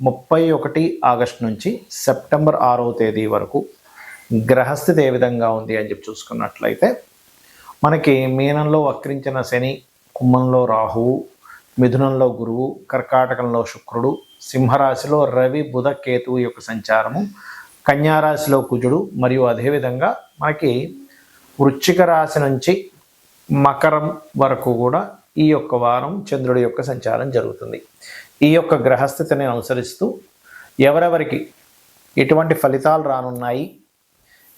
ముప్పై ఒకటి ఆగస్టు నుంచి సెప్టెంబర్ ఆరవ తేదీ వరకు గ్రహస్థితి ఏ విధంగా ఉంది అని చెప్పి చూసుకున్నట్లయితే మనకి మీనంలో వక్రించిన శని కుంభంలో రాహువు మిథునంలో గురువు కర్కాటకంలో శుక్రుడు సింహరాశిలో రవి బుధ కేతువు యొక్క సంచారము కన్యారాశిలో కుజుడు మరియు అదేవిధంగా మనకి వృశ్చిక రాశి నుంచి మకరం వరకు కూడా ఈ యొక్క వారం చంద్రుడి యొక్క సంచారం జరుగుతుంది. ఈ యొక్క గ్రహస్థితిని అనుసరిస్తూ ఎవరెవరికి ఎటువంటి ఫలితాలు రానున్నాయి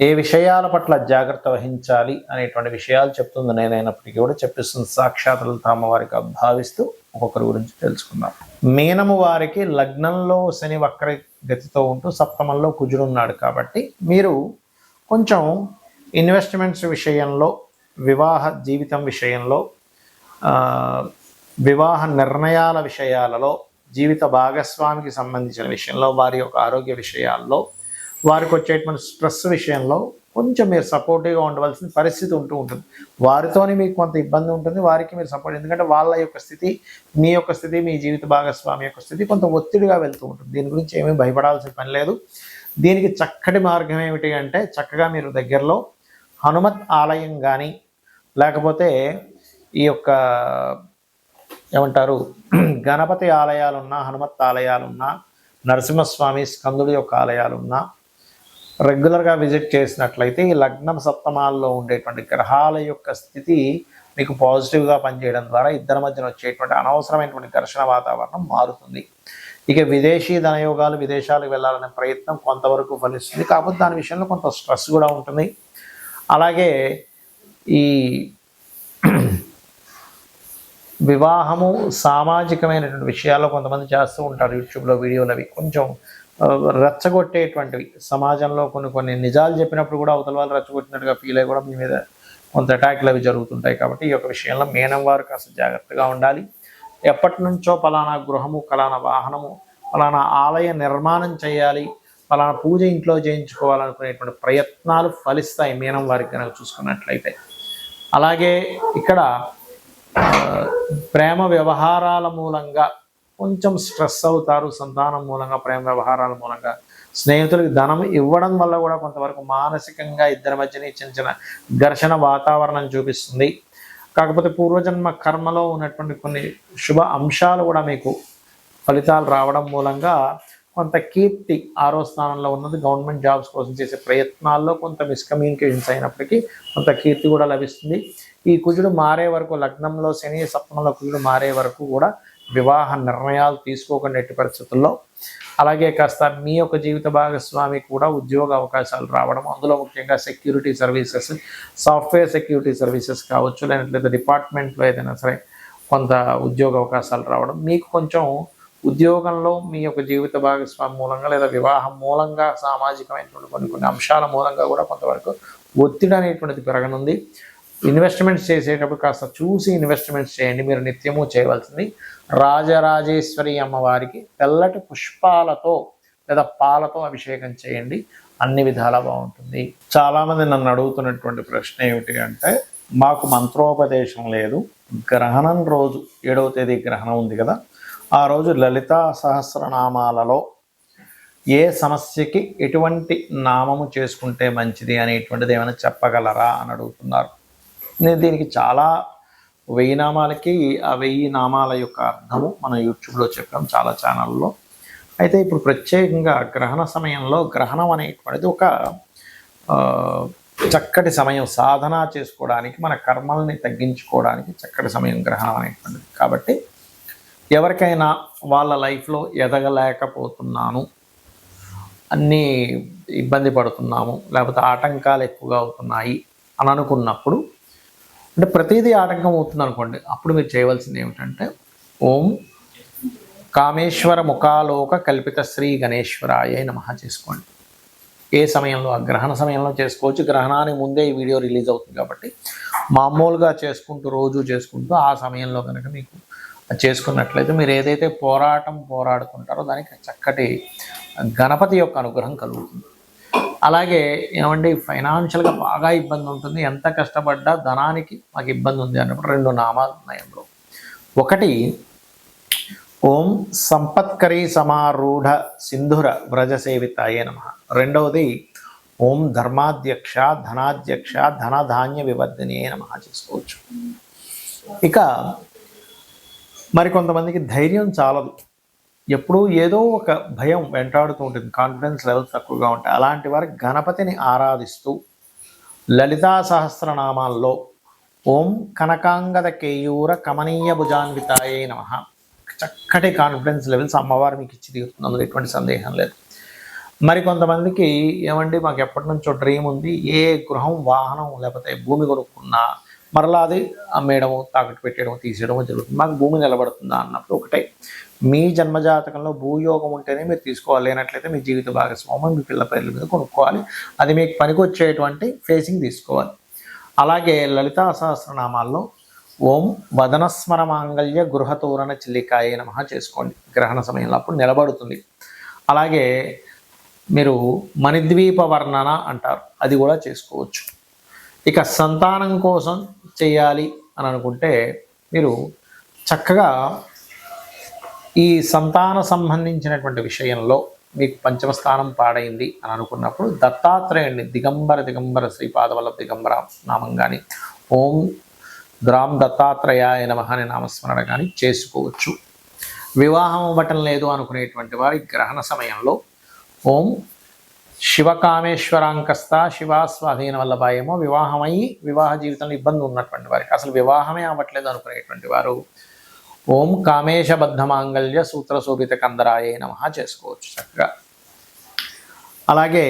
ఏ విషయాల పట్ల జాగ్రత్త వహించాలి అనేటువంటి విషయాలు చెప్తుంది నేనైనప్పటికీ కూడా చెప్పిస్తుంది. సాక్షాత్ వారికి భావిస్తూ ఒక్కొక్కరి గురించి తెలుసుకుందాం. మీనము వారికి లగ్నంలో శని వక్ర గతితో ఉంటూ సప్తమంలో కుజుడు ఉన్నాడు కాబట్టి మీరు కొంచెం ఇన్వెస్ట్మెంట్స్ విషయంలో వివాహ జీవితం విషయంలో వివాహ నిర్ణయాల విషయాలలో జీవిత భాగస్వామికి సంబంధించిన విషయంలో వారి యొక్క ఆరోగ్య విషయాల్లో వారికి వచ్చేటువంటి స్ట్రెస్ విషయంలో కొంచెం మీరు సపోర్టివ్గా ఉండవలసిన పరిస్థితి ఉంటూ ఉంటుంది. వారితోనే మీకు కొంత ఇబ్బంది ఉంటుంది వారికి మీరు సపోర్ట్ ఎందుకంటే వాళ్ళ యొక్క స్థితి మీ యొక్క స్థితి మీ జీవిత భాగస్వామి యొక్క స్థితి కొంత ఒత్తిడిగా వెళ్తూ ఉంటుంది. దీని గురించి ఏమీ భయపడాల్సిన పని లేదు. దీనికి చక్కటి మార్గం ఏమిటి అంటే చక్కగా మీరు దగ్గరలో హనుమత్ ఆలయం కానీ లేకపోతే ఈ యొక్క ఏమంటారు గణపతి ఆలయాలున్నా హనుమత్ ఆలయాలున్నా నరసింహస్వామి స్కందుడి యొక్క ఆలయాలున్నా రెగ్యులర్గా విజిట్ చేసినట్లయితే ఈ లగ్నం సప్తమాల్లో ఉండేటువంటి గ్రహాల యొక్క స్థితి మీకు పాజిటివ్గా పనిచేయడం ద్వారా ఇద్దరి మధ్యన వచ్చేటువంటి అనవసరమైనటువంటి ఘర్షణ వాతావరణం మారుతుంది. ఇక విదేశీ ధనయోగాలు విదేశాలకు వెళ్ళాలనే ప్రయత్నం కొంతవరకు ఫలిస్తుంది. కాకపోతే దాని విషయంలో కొంత స్ట్రెస్ కూడా ఉంటుంది. అలాగే ఈ వివాహము సామాజికమైనటువంటి విషయాల్లో కొంతమంది చేస్తూ ఉంటారు యూట్యూబ్లో వీడియోలు అవి. కొంచెం రెచ్చగొట్టేటువంటివి. సమాజంలో కొన్ని కొన్ని నిజాలు చెప్పినప్పుడు కూడా అవతల వాళ్ళు రెచ్చగొట్టినట్టుగా ఫీల్ అయ్యి కూడా మీ మీద కొంత అటాక్లు అవి జరుగుతుంటాయి కాబట్టి ఈ యొక్క విషయంలో మేనం వారు కాస్త జాగ్రత్తగా ఉండాలి. ఎప్పటి నుంచో పలానా గృహము పలానా వాహనము పలానా ఆలయ నిర్మాణం చేయాలి పలానా పూజ ఇంట్లో చేయించుకోవాలనుకునేటువంటి ప్రయత్నాలు ఫలిస్తాయి మీనం వారికి కనుక చూసుకున్నట్లయితే. అలాగే ఇక్కడ ప్రేమ వ్యవహారాల మూలంగా కొంచెం స్ట్రెస్ అవుతారు సంతానం మూలంగా ప్రేమ వ్యవహారాల మూలంగా. స్నేహితులకు ధనం ఇవ్వడం వల్ల కూడా కొంతవరకు మానసికంగా ఇద్దరి మధ్యన చిన్న చిన్న ఘర్షణ వాతావరణం చూపిస్తుంది. కాకపోతే పూర్వజన్మ కర్మలో ఉన్నటువంటి కొన్ని శుభ అంశాలు కూడా మీకు ఫలితాలు రావడం మూలంగా కొంత కీర్తి ఆరో స్థానంలో ఉన్నది. గవర్నమెంట్ జాబ్స్ కోసం చేసే ప్రయత్నాల్లో కొంత మిస్కమ్యూనికేషన్స్ అయినప్పటికీ కొంత కీర్తి కూడా లభిస్తుంది. ఈ కుజుడు మారే వరకు లగ్నంలో శని సప్నంలో కుజుడు మారే వరకు కూడా వివాహ నిర్ణయాలు తీసుకోకుండా ఎట్టి పరిస్థితుల్లో. అలాగే కాస్త మీ యొక్క జీవిత భాగస్వామి కూడా ఉద్యోగ అవకాశాలు రావడం అందులో ముఖ్యంగా security services software security services కావచ్చు లేనట్లయితే డిపార్ట్మెంట్లో ఏదైనా సరే కొంత ఉద్యోగ అవకాశాలు రావడం. మీకు కొంచెం ఉద్యోగంలో మీ యొక్క జీవిత భాగస్వామి మూలంగా లేదా వివాహం మూలంగా సామాజికమైనటువంటి కొన్ని కొన్ని అంశాల మూలంగా కూడా కొంతవరకు ఒత్తిడి అనేటువంటిది పెరగనుంది. ఇన్వెస్ట్మెంట్స్ చేసేటప్పుడు కాస్త చూసి ఇన్వెస్ట్మెంట్స్ చేయండి. మీరు నిత్యము చేయవలసింది రాజరాజేశ్వరి అమ్మవారికి తెల్లటి పుష్పాలతో లేదా పాలతో అభిషేకం చేయండి. అన్ని విధాలా బాగుంటుంది. చాలామంది నన్ను అడుగుతున్నటువంటి ప్రశ్న ఏమిటి అంటే మాకు మంత్రోపదేశం లేదు. గ్రహణం రోజు ఏడవ తేదీ గ్రహణం ఉంది కదా. ఆ రోజు లలితా సహస్రనామాలలో ఏ సమస్యకి ఎటువంటి నామము చేసుకుంటే మంచిది అనేటువంటిది ఏమైనా చెప్పగలరా అని అడుగుతున్నారు. నేను దీనికి చాలా వెయ్యి నామాలకి ఆ వెయ్యి నామాల యొక్క అర్థము మనం యూట్యూబ్లో చెప్పాం చాలా ఛానల్లో. అయితే ఇప్పుడు ప్రత్యేకంగా గ్రహణ సమయంలో గ్రహణం అనేటువంటిది ఒక చక్కటి సమయం సాధన చేసుకోవడానికి మన కర్మల్ని తగ్గించుకోవడానికి చక్కటి సమయం గ్రహణం అనేటువంటిది. కాబట్టి ఎవరికైనా వాళ్ళ లైఫ్లో ఎదగలేకపోతున్నాను. అన్నీ ఇబ్బంది పడుతున్నాము. లేకపోతే ఆటంకాలు ఎక్కువగా అవుతున్నాయి అని అనుకున్నప్పుడు అంటే ప్రతిదీ ఆటంకం అవుతుంది అనుకోండి. అప్పుడు మీరు చేయవలసింది ఏమిటంటే ఓం కామేశ్వర ముఖాలోక కల్పిత శ్రీ గణేశ్వరాయ నమ చేసుకోండి. ఏ సమయంలో? ఆ గ్రహణ సమయంలో చేసుకోవచ్చు. గ్రహణానికి ముందే ఈ వీడియో రిలీజ్ అవుతుంది కాబట్టి మామూలుగా చేసుకుంటూ రోజు చేసుకుంటూ ఆ సమయంలో కనుక మీకు చేసుకున్నట్లయితే మీరు ఏదైతే పోరాటం పోరాడుకుంటారో దానికి చక్కటి గణపతి యొక్క అనుగ్రహం కలుగుతుంది. అలాగే ఏమండి ఫైనాన్షియల్గా బాగా ఇబ్బంది ఉంటుంది. ఎంత కష్టపడ్డా ధనానికి మాకు ఇబ్బంది ఉంది అన్నప్పుడు రెండు నామాలు ఉన్నాయి అందులో. ఒకటి ఓం సంపత్కరీ సమారూఢ సింధుర వ్రజసేవితాయే నమ. రెండవది ఓం ధర్మాధ్యక్ష ధనాధ్యక్ష ధనధాన్య వివర్ధనే నమ చేసుకోవచ్చు. ఇక మరి కొంతమందికి ధైర్యం చాలదు. ఎప్పుడూ ఏదో ఒక భయం వెంటాడుతూ ఉంటుంది. కాన్ఫిడెన్స్ లెవెల్ తక్కువగా ఉంటాయి. అలాంటి వారికి గణపతిని ఆరాధిస్తూ లలితా సహస్రనామాల్లో ఓం కనకాంగద కేయూర కమనీయ భుజాన్వితాయే నమ. చక్కటి కాన్ఫిడెన్స్ లెవెల్స్ అమ్మవారు మీకు ఇచ్చి తీరుతుంది అందులో ఎటువంటి సందేహం లేదు. మరి కొంతమందికి ఏమండి మాకు ఎప్పటి నుంచో డ్రీమ్ ఉంది. ఏ గృహం వాహనం లేకపోతే భూమి కొనుక్కున్నా మరలా అది అమ్మేయడము తాకట్టు పెట్టేయడము తీసేయడము జరుగుతుంది. మాకు భూమి నిలబడుతుందా అన్నప్పుడు ఒకటే. మీ జన్మజాతకంలో భూయోగం ఉంటేనే మీరు తీసుకోవాలి. లేనట్లయితే మీ జీవిత భాగస్వామ్యం మీ పిల్ల పేర్ల మీద కొనుక్కోవాలి. అది మీకు పనికొచ్చేటువంటి ఫేసింగ్ తీసుకోవాలి. అలాగే లలితా సహస్రనామాల్లో ఓం వదనస్మర మాంగళ్య గృహతోరణ చిల్లికాయ నమ చేసుకోండి. గ్రహణ సమయంలో అప్పుడు నిలబడుతుంది. అలాగే మీరు మణిద్వీప వర్ణన అంటారు. అది కూడా చేసుకోవచ్చు. ఇక సంతానం కోసం చేయాలి అని అనుకుంటే మీరు చక్కగా ఈ సంతాన సంబంధించినటువంటి విషయంలో మీకు పంచమ స్థానం పాడైంది అని అనుకున్నప్పుడు దత్తాత్రేయుడిని దిగంబర దిగంబర శ్రీపాదవల్ల దిగంబర నామం కానీ ఓం గ్రామ్ దత్తాత్రేయాయ నమహాని అనే నామస్మరణ కానీ చేసుకోవచ్చు. వివాహం అవ్వటం లేదు అనుకునేటువంటి వారి గ్రహణ సమయంలో ఓం శివకామేశ్వరాంకస్త శివ స్వాధీన వల్లభాయేమో వివాహమై వివాహ జీవితంలో ఇబ్బంది ఉన్నటువంటి వారికి. అసలు వివాహమే అవ్వట్లేదు అనుకునేటువంటి వారు. ఓం కామేశబద్ధ మాంగళ్య సూత్ర శోభిత కందరాయే నమ చేసుకోవచ్చు చక్కగా. అలాగే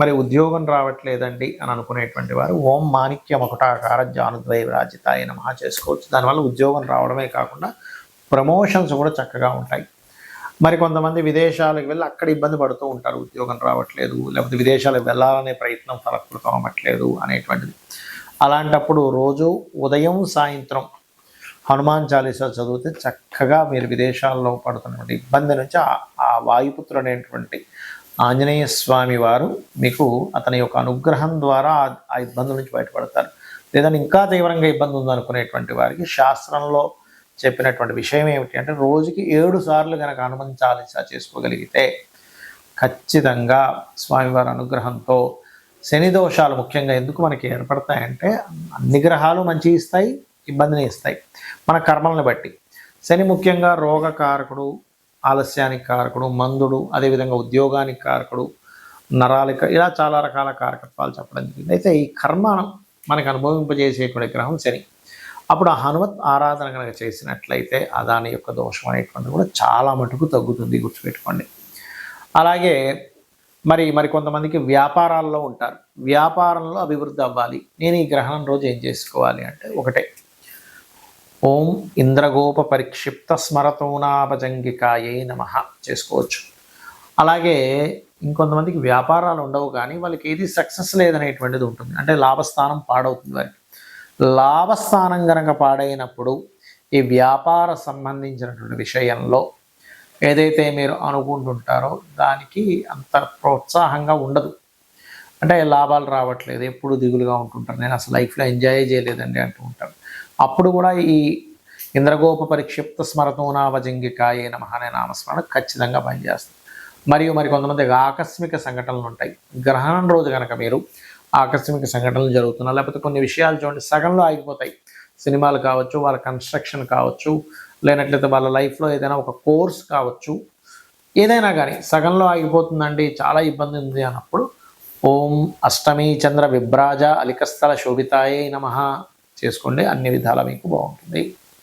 మరి ఉద్యోగం రావట్లేదండి అని అనుకునేటువంటి వారు ఓం మాణిక్య మకుటాకార జానుద్వయ విరాజితాయ నమ చేసుకోవచ్చు. దానివల్ల ఉద్యోగం రావడమే కాకుండా ప్రమోషన్స్ కూడా చక్కగా ఉంటాయి. మరి కొంతమంది విదేశాలకు వెళ్ళి అక్కడ ఇబ్బంది పడుతూ ఉంటారు ఉద్యోగం రావట్లేదు లేకపోతే విదేశాలకు వెళ్ళాలనే ప్రయత్నం ఫలప్రదం అవ్వట్లేదు అనేటువంటిది. అలాంటప్పుడు రోజు ఉదయం సాయంత్రం హనుమాన్ చాలీసా చదివితే చక్కగా మీరు విదేశాల్లో పడుతున్నటువంటి ఇబ్బంది నుంచి ఆ- ఆ వాయుపుత్రుడు అనేటువంటి ఆంజనేయ స్వామి వారు మీకు అతని యొక్క అనుగ్రహం ద్వారా ఆ- ఇబ్బందుల నుంచి బయటపడతారు. లేదని ఇంకా తీవ్రంగా ఇబ్బంది ఉందనుకునేటువంటి వారికి శాస్త్రంలో చెప్పినటువంటి విషయం ఏమిటి అంటే రోజుకి ఏడు సార్లు కనుక హనుమాన్ చాలీసా చేసుకోగలిగితే ఖచ్చితంగా స్వామివారి అనుగ్రహంతో శని దోషాలు ముఖ్యంగా ఎందుకు మనకి ఏర్పడతాయంటే అన్ని గ్రహాలు మంచి ఇస్తాయి ఇబ్బందిని ఇస్తాయి. మన కర్మలను బట్టి. శని ముఖ్యంగా రోగకారకుడు ఆలస్యానికి కారకుడు మందుడు అదేవిధంగా ఉద్యోగానికి కారకుడు నరాలిక ఇలా చాలా రకాల కారకత్వాలు చెప్పడం జరిగింది. అయితే ఈ కర్మ మనకు అనుభవింపజేసేటువంటి గ్రహం శని. అప్పుడు ఆ హనుమత్ ఆరాధన కనుక చేసినట్లయితే ఆ దాని యొక్క దోషం అనేటువంటిది కూడా చాలా మటుకు తగ్గుతుంది గుర్తుపెట్టుకోండి. అలాగే మరి మరి కొంతమందికి వ్యాపారాల్లో ఉంటారు. వ్యాపారంలో అభివృద్ధి అవ్వాలి. నేను ఈ గ్రహణం రోజు ఏం చేసుకోవాలి అంటే ఒకటే. ఓం ఇంద్రగోప పరిక్షిప్త స్మరతోనాభజంగికాయే నమ చేసుకోవచ్చు. అలాగే ఇంకొంతమందికి వ్యాపారాలు ఉండవు కానీ వాళ్ళకి ఏది సక్సెస్ లేదనేటువంటిది ఉంటుంది. అంటే లాభస్థానం పాడవుతుంది వారికి. లాభస్థానం కనుక పాడైనప్పుడు ఈ వ్యాపార సంబంధించినటువంటి విషయంలో ఏదైతే మీరు అనుకుంటుంటారో దానికి అంత ప్రోత్సాహంగా ఉండదు. అంటే లాభాలు రావట్లేదు ఎప్పుడు దిగులుగా ఉంటుంటారు. నేను అసలు లైఫ్లో ఎంజాయ్ చేయలేదండి అంటూ ఉంటాను అప్పుడు కూడా ఈ ఇంద్రగోప పరిక్షిప్త స్మరతోనావజంగికాయే నమః అనే నామస్మరణ ఖచ్చితంగా పనిచేస్తుంది. మరియు మరి కొంతమంది ఆకస్మిక సంఘటనలు ఉంటాయి. గ్రహణం రోజు కనుక మీరు ఆకస్మిక సంఘటనలు జరుగుతున్నా లేకపోతే కొన్ని విషయాలు చూడండి సగంలో ఆగిపోతాయి. సినిమాలు కావచ్చు వాళ్ళ కన్స్ట్రక్షన్ కావచ్చు లేనట్లయితే వాళ్ళ లైఫ్లో ఏదైనా ఒక కోర్స్ కావచ్చు. ఏదైనా కానీ సగంలో ఆగిపోతుందండి చాలా ఇబ్బంది ఉంది అన్నప్పుడు ఓం అష్టమి చంద్ర విభ్రాజ అలికస్థల శోభితాయే నమ. చేసుకోండి అన్ని విధాల మీకు బాగుంటుంది.